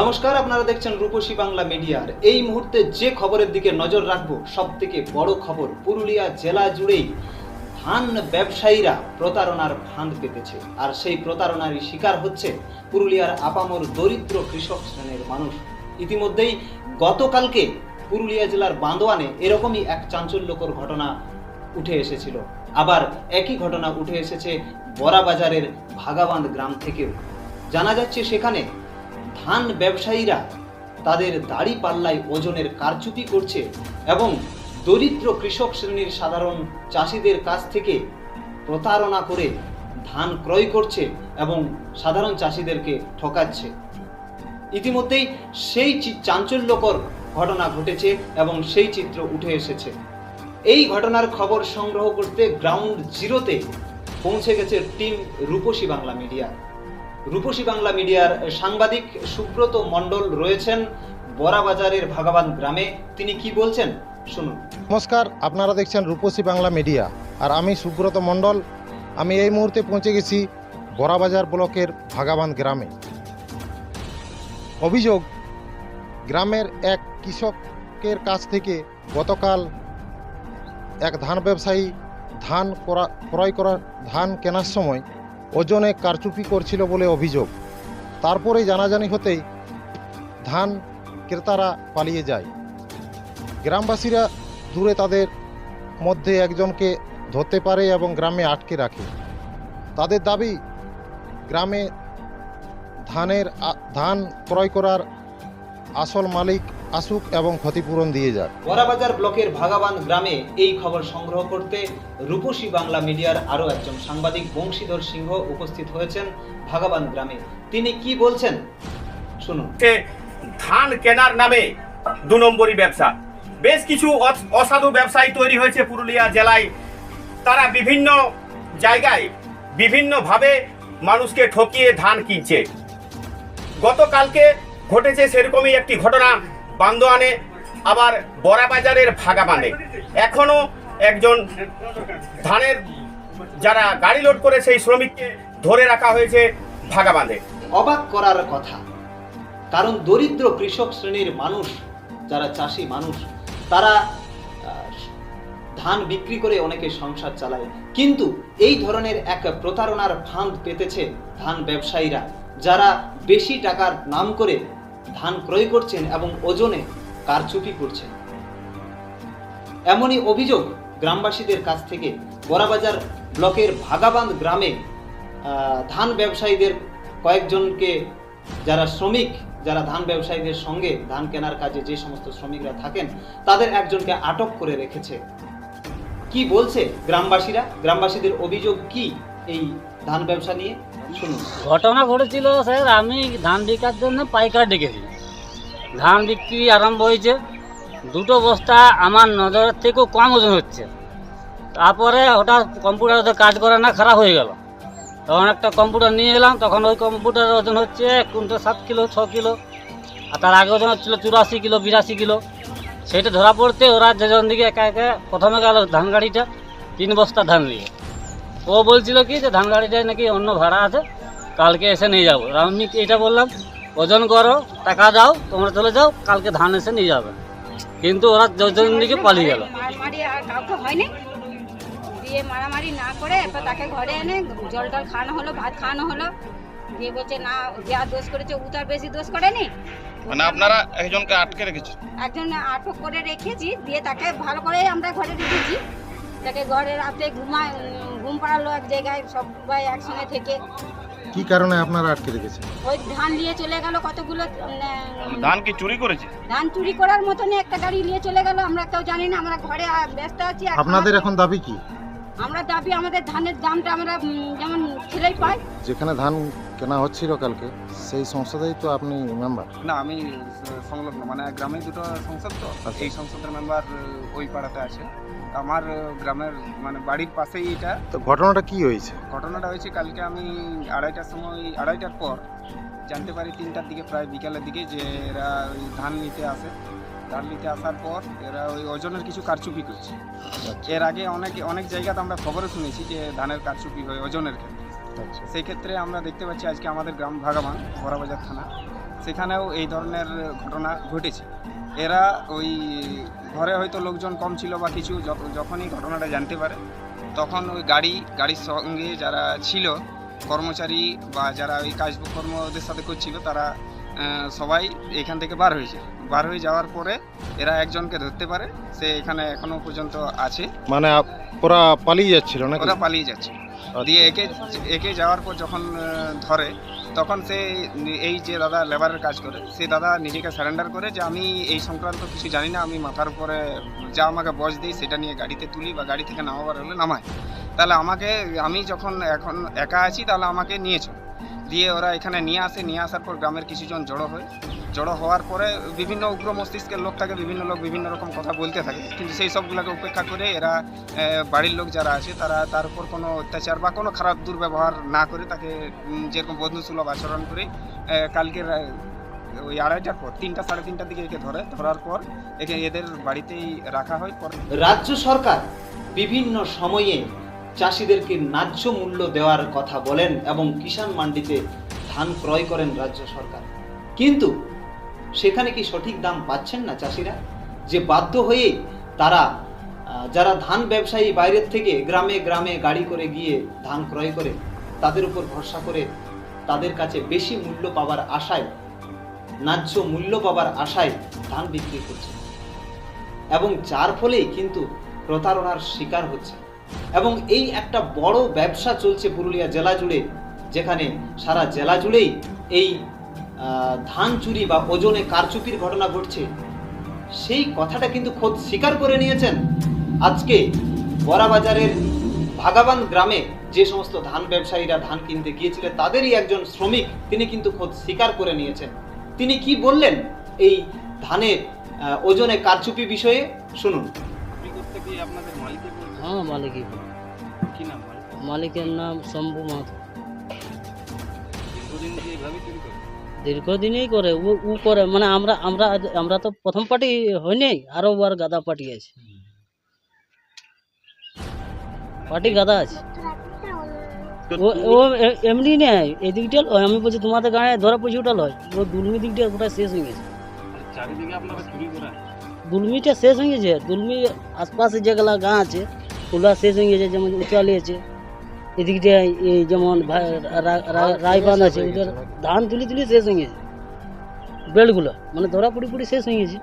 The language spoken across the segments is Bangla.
নমস্কার, আপনারা দেখছেন রূপসী বাংলা মিডিয়ার এই মুহূর্তে যে খবরের দিকে নজর রাখব সব থেকে বড় খবর, পুরুলিয়া জেলা জুড়েই ধান ব্যবসায়ীরা প্রতারণার ফাঁদ পেতেছে। আর সেই প্রতারণারই শিকার হচ্ছে পুরুলিয়ার আপামর দরিদ্র কৃষক শ্রেণির মানুষ। ইতিমধ্যেই গতকালকে পুরুলিয়া জেলার বান্দোয়ানে এরকমই এক চাঞ্চল্যকর ঘটনা উঠে এসেছিল। আবার একই ঘটনা উঠে এসেছে বড়াবাজারের ভাগাবান্ধ গ্রাম থেকেও। জানা যাচ্ছে সেখানে ধান ব্যবসায়ীরা তাদের দাড়ি পাল্লায় ওজনের কারচুপি করছে এবং দরিদ্র কৃষক শ্রেণির সাধারণ চাষিদের কাছ থেকে প্রতারণা করে ধান ক্রয় করছে এবং সাধারণ চাষিদেরকে ঠকাচ্ছে। ইতিমধ্যেই সেই চাঞ্চল্যকর ঘটনা ঘটেছে এবং সেই চিত্র উঠে এসেছে। এই ঘটনার খবর সংগ্রহ করতে গ্রাউন্ড জিরোতে পৌঁছে গেছে টিম রূপসী বাংলা মিডিয়া। রূপসী বাংলা মিডিয়ার সাংবাদিক সুব্রত মণ্ডল রয়েছেন বড়াবাজারের ভাগাবান গ্রামে। তিনি কি বলছেন? শুনুন। নমস্কার, আপনারা দেখছেন রূপসী বাংলা মিডিয়া। আর আমি সুব্রত মণ্ডল, আমি এই মুহূর্তে পৌঁছে গেছি বড়াবাজার ব্লকের ভাগাবান গ্রামে। অভিযোগ, গ্রামের এক কৃষকের কাছ থেকে গতকাল এক ধান ব্যবসায়ী ধান করা, ক্রয় করার ধান কেনার সময় ওজনে কারচুপি করছিল বলে অভিযোগ। তারপরে জানাজানি হতেই ধান ক্রেতারা পালিয়ে যায়। গ্রামবাসীরা দূরে তাদের মধ্যে একজনকে ধরতে পারে এবং গ্রামে আটকে রাখে। তাদের দাবি, গ্রামে ধানের ধান ক্রয় করার আসল মালিক আসুক এবং ক্ষতিপূরণ দিয়ে যাক। বড়াবাজার ব্লকের ভাগাবান গ্রামে এই খবর সংগ্রহ করতে রূপসী বাংলা মিডিয়ার আরও একজন সাংবাদিক বংশীধর সিংহ উপস্থিত হয়েছেন ভাগাবান গ্রামে। তিনি কি বলছেন? শুনুন। ধান কেনার নামে দু নম্বরই ব্যবসা। বেশ কিছু অস- অসাধু ব্যবসায়ী তৈরি হয়েছে পুরুলিয়া জেলায়। তারা বিভিন্ন জায়গায় বিভিন্নভাবে মানুষকে ঠকিয়ে ধান কিনছে। গতকালকে ঘটেছে সেরকমই একটি ঘটনা। বান্দোয়ানে আবার বড়াবাজারের ভাগাবানে এখনও একজন ধানের যারা গাড়ি লোড করে সেই শ্রমিককে ধরে রাখা হয়েছে ভাগাবাঁধে অবাক করার কথা, কারণ দরিদ্র কৃষক শ্রেণির মানুষ, যারা চাষি মানুষ, তারা ধান বিক্রি করে অনেকে সংসার চালায়। কিন্তু এই ধরনের এক প্রতারণার ফাঁদ পেতেছে ধান ব্যবসায়ীরা, যারা বেশি টাকার নাম করে ধান ক্রয় করছেন এবং ওজনে কারচুপি করছেন। এমনই অভিযোগ গ্রামবাসীদের কাছ থেকে। বড়াবাজার ব্লকের ভাগাবান্ধ গ্রামে ধান ব্যবসায়ীদের কয়েকজনকে যারা শ্রমিক, যারা ধান ব্যবসায়ীদের সঙ্গে ধান কেনার কাজে যে সমস্ত শ্রমিকরা থাকেন, তাদের একজনকে আটক করে রেখেছে। কি বলছে গ্রামবাসীরা? গ্রামবাসীদের অভিযোগ কি এই ধান ব্যবসা নিয়ে? ঘটনা ঘটেছিল, স্যার, আমি ধান বিকার জন্য পাইকার ডেকেছি ধান বিক্রি আরম্ভ হয়েছে। দুটো বস্তা আমার নজরের থেকেও কম ওজন হচ্ছে। তারপরে হঠাৎ কম্পিউটার তো কাজ করে না, খারাপ হয়ে গেল। তখন একটা কম্পিউটার নিয়ে এলাম, তখন ওই কম্পিউটারের ওজন হচ্ছে কুইন্টাল সাত কিলো, ছ কিলো, আর তার আগে ওজন হচ্ছিল চুরাশি কিলো, বিরাশি কিলো। সেটা ধরা পড়তে ওরা যেজন দিকে একা একা প্রথমে গেল ধান গাড়িটা, তিন বস্তা ধান নিয়ে। ও বলছিল কি যে ধান গাড়িটায় নাকি অন্য ভাড়া আছে কালকে এসে নিয়ে যাব। আমি এটা বললাম ওজন করো টাকা দাও তোমরা চলে যাও কালকে ধান এসে নিয়ে যাবে। কিন্তু ওরা যোজন দিকে পালিয়ে গেল। মারামারি আর কাউকে হয়নি? দিয়ে মারামারি না করে এরপর তাকে ঘরে এনে জল টল খাওয়ানো হলো ভাত খাওয়ানো হলো। দিয়ে বলছে না যা দোষ করেছে ও তার বেশি দোষ করেনি। মানে আপনারা একজনকে আটকে রেখেছেন একজন আটক করে রেখেছি দিয়ে তাকে ভালো করে আমরা ঘরে রেখেছি। তাকে ঘরে রাতে ঘুমায় ঘুম পাড়ালো এক জায়গায় সবাই একসঙ্গে থেকে। কি কারণে আপনারা আটকে রেখেছেন? ওই ধান নিয়ে চলে গেল কতগুলো উম, ধান কি চুরি করেছে? ধান চুরি করার মতনই একটা গাড়ি নিয়ে চলে গেল আমরা কেউ জানি না আমরা ঘরে ব্যস্ত আছি আপনাদের এখন দাবি কি? আমরা দাবি আমাদের ধানের দামটা আমরা যেমন ছেলেই পাই যেখানে ধান কেনা হচ্ছিল কালকে সেই সংসদেই তো আপনি মেম্বার না আমি সংলগ্ন মানে গ্রামে দুটো সংসদ তো। আচ্ছা। এই সংসদের মেম্বার ওই পাড়াতে আছে। আমার গ্রামের মানে বাড়ির পাশেই এটা। তো ঘটনাটা কি হয়েছে? ঘটনাটা হয়েছে কালকে আমি আড়াইটার সময় আড়াইটার পর জানতে পারি তিনটার দিকে প্রায় বিকালের দিকে যে এরা ওই ধান নিতে আসে। নিতে আসার পর এরা ওই ওজনের কিছু কারচুপি করছে। এর আগে অনেক অনেক জায়গাতে আমরা খবরে শুনেছি যে ধানের কারচুপি হয় ওজনের ক্ষেত্রে। আচ্ছা। সেই ক্ষেত্রে আমরা দেখতে পাচ্ছি আজকে আমাদের গ্রাম ভাগামান বড়াবাজার থানা সেখানেও এই ধরনের ঘটনা ঘটেছে। এরা ওই ঘরে হয়তো লোকজন কম ছিল বা কিছু যখনই ঘটনাটা জানতে পারে তখন ওই গাড়ি গাড়ির সঙ্গে যারা ছিল কর্মচারী বা যারা ওই কাজকর্ম ওদের সাথে করছিল তারা সবাই এখান থেকে বার হয়েছে। বার হয়ে যাওয়ার পরে এরা একজনকে ধরতে পারে সে এখানে এখনও পর্যন্ত আছে। মানে ওরা পালিয়ে যাচ্ছিল না ওরা পালিয়ে যাচ্ছে। দিয়ে একে একে যাওয়ার পর যখন ধরে তখন সে এই যে দাদা লেবারের কাজ করে সে দাদা নিজেকে সারেন্ডার করে যে আমি এই সংক্রান্ত কিছু জানি না আমি মাথার উপরে যা আমাকে বজ দিই সেটা নিয়ে গাড়িতে তুলি বা গাড়ি থেকে নামাবার হলে নামায় তাহলে আমাকে আমি যখন এখন একা আছি তাহলে আমাকে নিয়ে চল। দিয়ে ওরা এখানে নিয়ে আসে নিয়ে আসার পর গ্রামের কিছুজন জড়ো হয়। জড়ো হওয়ার পরে বিভিন্ন উগ্র মস্তিষ্কের লোক থাকে বিভিন্ন লোক বিভিন্ন রকম কথা বলতে থাকে। কিন্তু সেই সবগুলোকে উপেক্ষা করে এরা বাড়ির লোক যারা আছে তারা তার উপর কোনো অত্যাচার বা কোনো খারাপ দুর্ব্যবহার না করে তাকে যেরকম বন্ধুসুলভ আচরণ করে আহ, কালকে ওই আড়াইটার পর তিনটা সাড়ে তিনটার দিকে একে ধরে ধরার পর একে এদের বাড়িতেই রাখা হয়। রাজ্য সরকার বিভিন্ন সময়ে চাষিদেরকে ন্যায্য মূল্য দেওয়ার কথা বলেন এবং কিষাণ মান্ডিতে ধান ক্রয় করেন রাজ্য সরকার। কিন্তু সেখানে কি সঠিক দাম পাচ্ছেন না চাষিরা? যে বাধ্য হয়ে তারা যারা ধান ব্যবসায়ী বাইরের থেকে গ্রামে গ্রামে গাড়ি করে গিয়ে ধান ক্রয় করে, তাদের উপর ভরসা করে তাদের কাছে বেশি মূল্য পাবার আশায়, ন্যায্য মূল্য পাবার আশায় ধান বিক্রি করছে। এবং যার ফলে কিন্তু প্রতারণার শিকার হচ্ছে। এবং এই একটা বড় ব্যবসা চলছে পুরুলিয়া জেলা জুড়ে, যেখানে সারা জেলা জুড়েই এই ধান চুরি বা ওজনে কারচুপির ঘটনা ঘটছে। সেই কথাটা কিন্তু খোদ স্বীকার করে নিয়েছেন আজকে বড়াবাজারের ভাগাবান গ্রামে যে সমস্ত ধান ব্যবসায়ীরা ধান কিনতে গিয়েছিলেন তাদেরই একজন শ্রমিক তিনি কিন্তু খোদ স্বীকার করে নিয়েছেন। তিনি কি বললেন এই ধানের ওজনে কারচুপি বিষয়ে? শুনুন। হ্যাঁ মালিকই মালিকের নাম শম্ভু মাহাতো দীর্ঘদিনই করে ও ও করে মানে আমরা আমরা আমরা তো প্রথম পার্টি হয়নি আরও বার গাদা পার্টি আছে পার্টি গাদা আছে তো ও তুমি- ও এ- এমনি নেই এদিকটা লয় আমি বলছি তোমাদের গায়ে ধরা পড়ছে ওটা লয় ও দুলমি দিকটা ওটা শেষ হয়ে গেছে দুলমিটা শেষ হয়ে গেছে দুলমি আশপাশে যেগুলা গাঁ আছে ওগুলা শেষ হয়ে গেছে যেমন উচালি আছে এদিকটা এই যেমন ভা- রা- রা- রায়বাঁধ আছে ওদের ধান তুলি তুলি শেষ হয়ে গেছে বেলগুলো মানে ধরা পুরি পড়ি শেষ হয়ে গেছে।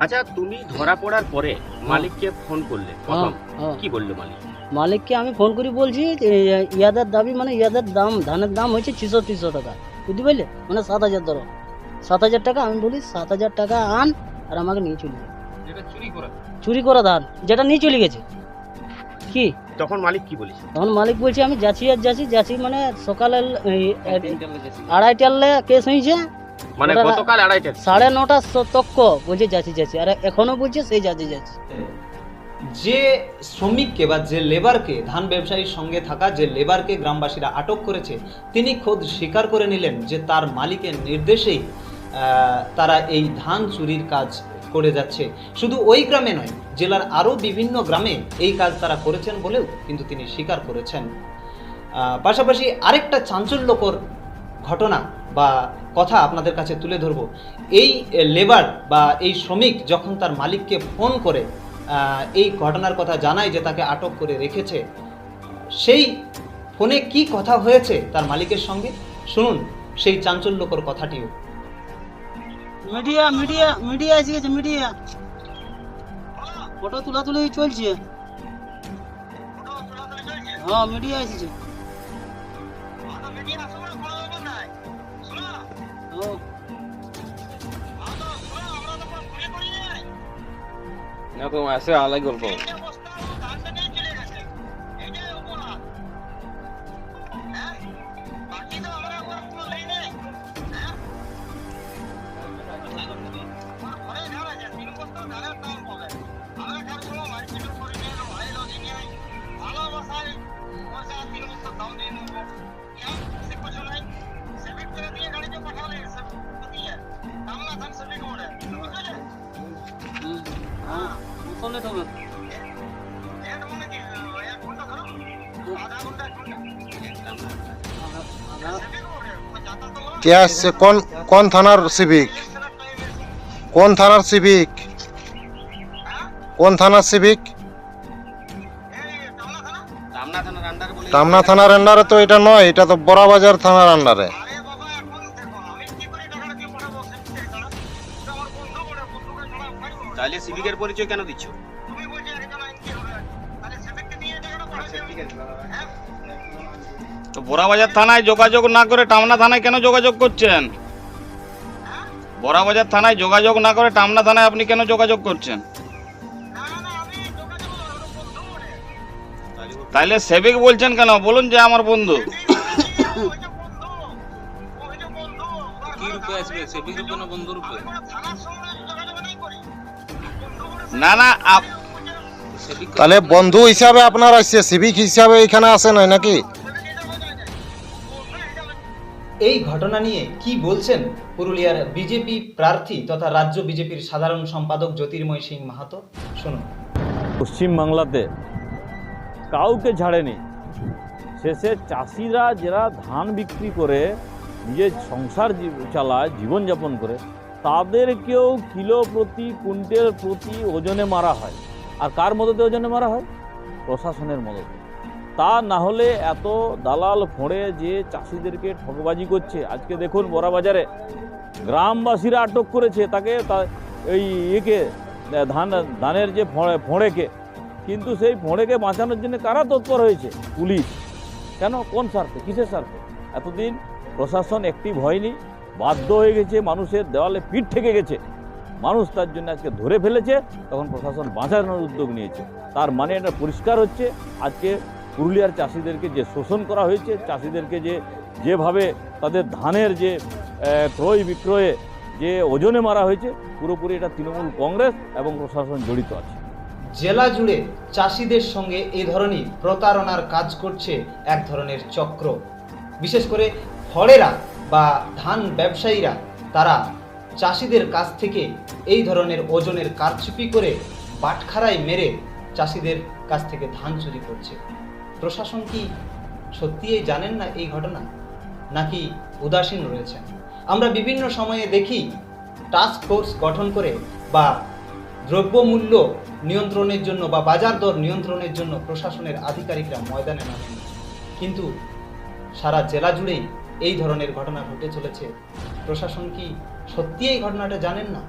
আচ্ছা তুমি ধরা পড়ার পরে মালিককে ফোন করলে হ্যাঁ হ্যাঁ। কি বলল মালিক? মালিককে আমি ফোন করে বলছি যে ইয়াদের দাবি মানে ইয়াদের দাম ধানের দাম হয়েছে ছিষট্টিশো টাকা বুঝতে পারলে? মানে সাত হাজার ধরো। সাত হাজার টাকা আমি বলি সাত হাজার টাকা আন আর আমাকে নিয়ে চলে চুরি করা ধান যেটা নিয়ে চলে গেছে। কি? তখন মালিক কি বলেছে? তখন মালিক বলছে আমি যাচ্ছি আর যাচ্ছি যাচ্ছি মানে সকালে আড়াইটালে কেস হয়েছে। মানে গতকাল আড়াইটা সাড়ে নটা তক্ক বলছে যাচ্ছি যাচ্ছি। আর এখনও বলছে সেই যাচ্ছি যাচ্ছি। যে শ্রমিককে বা যে লেবারকে ধান ব্যবসায়ীর সঙ্গে থাকা যে লেবারকে গ্রামবাসীরা আটক করেছে তিনি খোদ স্বীকার করে নিলেন যে তার মালিকের নির্দেশেই তারা এই ধান চুরির কাজ করে যাচ্ছে। শুধু ওই গ্রামে নয়, জেলার আরও বিভিন্ন গ্রামে এই কাজ তারা করেছেন বলেও কিন্তু তিনি স্বীকার করেছেন। পাশাপাশি আরেকটা চাঞ্চল্যকর ঘটনা বা কথা আপনাদের কাছে তুলে ধরব। এই লেবার বা এই শ্রমিক যখন তার মালিককে ফোন করে এই ঘটনার কথা জানায় যে তাকে আটক করে রেখেছে, সেই ফোনে কি কথা হয়েছে তার মালিকের সঙ্গে? শুনুন সেই চাঞ্চল্যকর কথাটিও। মিডিয়া মিডিয়া মিডিয়া এসে গেছে মিডিয়া। ফটো তুলা তুলি চলছে। হ্যাঁ মিডিয়া এসেছে। ও, না তো এসে আলাই গল্প। করলে তবে কে আসছে? কোন কোন থানার সিভিক কোন থানার সিভিক কোন থানার সিভিক টামনা থানার আন্ডারে তো এটা নয় এটা তো বড়াবাজার থানার আন্ডারে তাহলে সিভিকের পরিচয় কেন দিচ্ছ? তো বড়াবাজার থানায় যোগাযোগ না করে টামনা থানায় কেন যোগাযোগ করছেন? বড়াবাজার থানায় যোগাযোগ না করে টামনা থানায় আপনি কেন যোগাযোগ করছেন? তাইলে সেবিক বলছেন কেন? বলুন যে আমার বন্ধু। না না তাহলে বন্ধু হিসাবে আপনার আসছে সিভিক হিসাবে এখানে আসে নাই নাকি? এই ঘটনা নিয়ে কি বলছেন পুরুলিয়ার বিজেপি প্রার্থী তথা রাজ্য বিজেপির সাধারণ সম্পাদক জ্যোতির্ময় সিং মাহাতো? শুনুন। পশ্চিমবাংলাতে কাউকে ছাড়েনি। শেষে চাষিরা যারা ধান বিক্রি করে নিজের সংসার চালায় জীবনযাপন করে তাদেরকেও কিলো প্রতি কুইন্টেল প্রতি ওজনে মারা হয়। আর কার মদতে জন্য মারা হয়? প্রশাসনের মদতে। তা না হলে এত দালাল ফোঁড়ে যে চাষিদেরকে ঠকবাজি করছে, আজকে দেখুন বড়াবাজারে গ্রামবাসীরা আটক করেছে তাকে এই ইয়েকে ধান, ধানের যে ফোঁড়ে, ফোঁড়েকে। কিন্তু সেই ফোঁড়েকে বাঁচানোর জন্য কারা তৎপর হয়েছে? পুলিশ। কেন? কোন স্বার্থে? কিসের স্বার্থে? এতদিন প্রশাসন অ্যাক্টিভ হয়নি বাধ্য হয়ে গেছে, মানুষের দেওয়ালে পিঠ থেকে গেছে। মানুষ তার জন্য আজকে ধরে ফেলেছে, তখন প্রশাসন বাঁচানোর উদ্যোগ নিয়েছে। তার মানে এটা পরিষ্কার হচ্ছে, আজকে পুরুলিয়ার চাষিদেরকে যে শোষণ করা হয়েছে, চাষিদেরকে যে, যেভাবে তাদের ধানের যে ক্রয় বিক্রয়ে যে ওজনে মারা হয়েছে, পুরোপুরি এটা তৃণমূল কংগ্রেস এবং প্রশাসন জড়িত আছে। জেলা জুড়ে চাষিদের সঙ্গে এই ধরনের প্রতারণার কাজ করছে এক ধরনের চক্র। বিশেষ করে ফলেরা বা ধান ব্যবসায়ীরা, তারা চাষিদের কাছ থেকে এই ধরনের ওজনের কারচুপি করে বাটখারায় মেরে চাষিদের কাছ থেকে ধান চুরি করছে। প্রশাসন কি সত্যিই জানেন না এই ঘটনা? নাকি উদাসীন রয়েছেন? আমরা বিভিন্ন সময়ে দেখি টাস্ক ফোর্স গঠন করে বা দ্রব্যমূল্য নিয়ন্ত্রণের জন্য বা বাজার দর নিয়ন্ত্রণের জন্য প্রশাসনের আধিকারিকরা ময়দানে নামেন। কিন্তু সারা জেলা জুড়েই এই ধরনের ঘটনা ঘটে চলেছে। প্রশাসন কি সত্যি এই ঘটনাটা জানেন না?